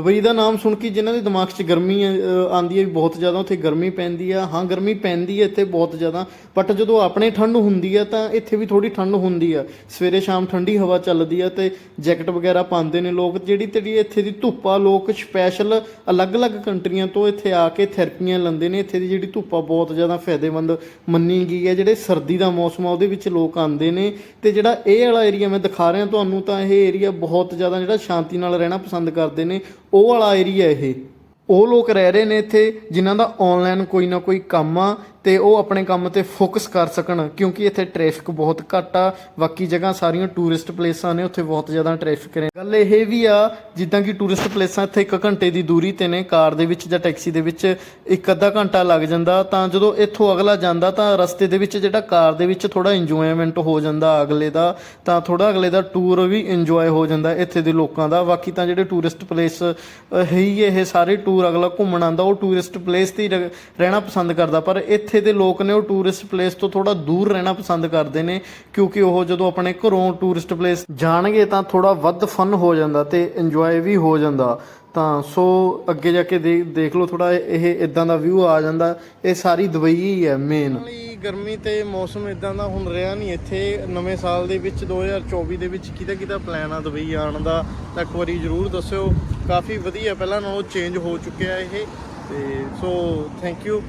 Dubai ਦਾ ਨਾਮ ਸੁਣ ਕੇ ਜਿਨ੍ਹਾਂ ਦੇ ਦਿਮਾਗ 'ਚ ਗਰਮੀ ਅ, ਆਉਂਦੀ ਹੈ ਵੀ ਬਹੁਤ ਜ਼ਿਆਦਾ ਉੱਥੇ ਗਰਮੀ ਪੈਂਦੀ ਆ। ਹਾਂ ਗਰਮੀ ਪੈਂਦੀ ਹੈ ਇੱਥੇ ਬਹੁਤ ਜ਼ਿਆਦਾ ਬਟ ਜਦੋਂ ਆਪਣੇ ਠੰਡ ਹੁੰਦੀ ਆ ਤਾਂ ਇੱਥੇ ਵੀ ਥੋੜੀ ਠੰਡ ਹੁੰਦੀ ਆ। ਸਵੇਰੇ ਸ਼ਾਮ ਠੰਡੀ ਹਵਾ ਚੱਲਦੀ ਆ ਤੇ ਜੈਕਟ ਵਗੈਰਾ ਪਾਉਂਦੇ ਨੇ ਲੋਕ ਜਿਹੜੀ ਤੇਰੀ ਇੱਥੇ ਦੀ ਧੁੱਪ ਆ ਲੋਕ ਸਪੈਸ਼ਲ ਅਲੱਗ-ਅਲੱਗ ਕੰਟਰੀਆਂ ਤੋਂ ਇੱਥੇ ਆ ਕੇ ਥੈਰੇਪੀਆਂ ਲੈਂਦੇ ਨੇ। ਇੱਥੇ ਦੀ ਜਿਹੜੀ ਧੁੱਪ ਆ ਬਹੁਤ ਜ਼ਿਆਦਾ ਫਾਇਦੇਮੰਦ ਮੰਨੀ ਗਈ ਹੈ ਜਿਹੜੇ ਸਰਦੀ ਦਾ ਮੌਸਮ ਆ ਉਹਦੇ ਵਿੱਚ ਲੋਕ ਆਉਂਦੇ ਨੇ। ਤੇ ਜਿਹੜਾ ਇਹ ਵਾਲਾ ਏਰੀਆ ਮੈਂ ਦਿਖਾ ਰਿਹਾ ਤੁਹਾਨੂੰ ਤਾਂ ਇਹ ਏਰੀਆ ਬਹੁਤ ਜ਼ਿਆਦਾ ਜਿਹੜਾ ਸ਼ਾਂਤੀ ਨਾਲ ਰਹਿਣਾ ਪਸੰਦ ਕਰਦੇ ਨੇ। ਉਹ ਵਾਲਾ ਏਰੀਆ ਇਹ। ਉਹ ਲੋਕ ਰਹਿ ਰਹੇ ਨੇ ਇੱਥੇ, ਜਿਨ੍ਹਾਂ ਦਾ ਆਨਲਾਈਨ ਕੋਈ ਨਾ ਕੋਈ ਕੰਮ ਆ ਤੇ ਉਹ ਆਪਣੇ ਕੰਮ ਤੇ ਫੋਕਸ ਕਰ ਸਕਣ, ਕਿਉਂਕਿ ਇੱਥੇ ਟ੍ਰੈਫਿਕ ਬਹੁਤ ਘੱਟ ਆ। ਬਾਕੀ ਜਗ੍ਹਾ ਸਾਰੀਆਂ ਟੂਰਿਸਟ ਪਲੇਸਾਂ ਨੇ, ਉੱਥੇ ਬਹੁਤ ਜ਼ਿਆਦਾ ਟ੍ਰੈਫਿਕ ਹੈ ਗੱਲ ਇਹ ਵੀ ਆ, ਜਿੱਦਾਂ ਕਿ ਟੂਰਿਸਟ ਪਲੇਸਾਂ ਇੱਥੇ 1 ਘੰਟੇ ਦੀ ਦੂਰੀ ਤੇ ਨੇ, ਕਾਰ ਦੇ ਵਿੱਚ ਜਾਂ ਟੈਕਸੀ ਦੇ ਵਿੱਚ ਇੱਕ ਅੱਧਾ ਘੰਟਾ ਲੱਗ ਜਾਂਦਾ, ਤਾਂ ਜਦੋਂ ਇੱਥੋਂ ਅਗਲਾ ਜਾਂਦਾ, ਤਾਂ ਰਸਤੇ ਦੇ ਵਿੱਚ ਜਿਹੜਾ ਕਾਰ ਦੇ ਵਿੱਚ ਥੋੜਾ ਇੰਜੋਇਮੈਂਟ ਹੋ ਜਾਂਦਾ ਅਗਲੇ ਦਾ, ਤਾਂ ਥੋੜਾ ਅਗਲੇ ਦਾ ਟੂਰ ਵੀ ਇੰਜੋਏ ਹੋ ਜਾਂਦਾ ਇੱਥੇ ਦੇ ਲੋਕਾਂ ਦਾ। ਬਾਕੀ ਤਾਂ ਜਿਹੜੇ ਟੂਰਿਸਟ ਪਲੇਸ ਹੈ ਹੀ ਇਹ ਸਾਰੇ ਟੂਰ ਅਗਲਾ ਘੁੰਮਣ ਆਉਂਦਾ, ਉਹ ਟੂਰਿਸਟ ਪਲੇਸ ਤੇ ਹੀ ਰਹਿਣਾ ਪਸੰਦ ਕਰਦਾ, ਪਰ ਇੱਥੇ ਇੱਥੇ ਦੇ ਲੋਕ ਨੇ, ਉਹ ਟੂਰਿਸਟ ਪਲੇਸ ਤੋਂ ਥੋੜਾ ਦੂਰ ਰਹਿਣਾ ਪਸੰਦ ਕਰਦੇ ਨੇ, ਕਿਉਂਕਿ ਉਹ ਜਦੋਂ ਆਪਣੇ ਘਰੋਂ ਟੂਰਿਸਟ ਪਲੇਸ ਜਾਣਗੇ ਤਾਂ ਥੋੜਾ ਵੱਧ ਫਨ ਹੋ ਜਾਂਦਾ ਤੇ ਇੰਜੋਏ ਵੀ ਹੋ ਜਾਂਦਾ। ਤਾਂ ਸੋ ਅੱਗੇ ਜਾ ਕੇ ਦੇ- ਦੇਖ ਲਓ ਥੋੜਾ ਇਹ ਇਦਾਂ ਦਾ ਵਿਊ ਆ ਜਾਂਦਾ, ਇਹ ਸਾਰੀ ਦੁਬਈ ਹੀ ਹੈ ਮੇਨ ਗਰਮੀ ਤੇ ਮੌਸਮ ਇਦਾਂ ਦਾ ਹੁਣ ਰਿਹਾ ਨਹੀਂ, ਇੱਥੇ ਨਵੇਂ ਸਾਲ ਦੇ ਵਿੱਚ 2024 ਦੇ ਵਿੱਚ ਕਿਹਦਾ ਕਿਹਦਾ ਪਲਾਨ ਆ ਦੁਬਈ ਆਉਣ ਦਾ, ਤਾਂ ਇੱਕ ਵਾਰੀ ਜਰੂਰ ਦੱਸਿਓ। ਕਾਫੀ ਵਧੀਆ, ਪਹਿਲਾਂ ਨਾਲੋਂ ਚੇਂਜ ਹੋ ਚੁੱਕਿਆ ਇਹ, ਤੇ ਸੋ ਥੈਂਕ ਯੂ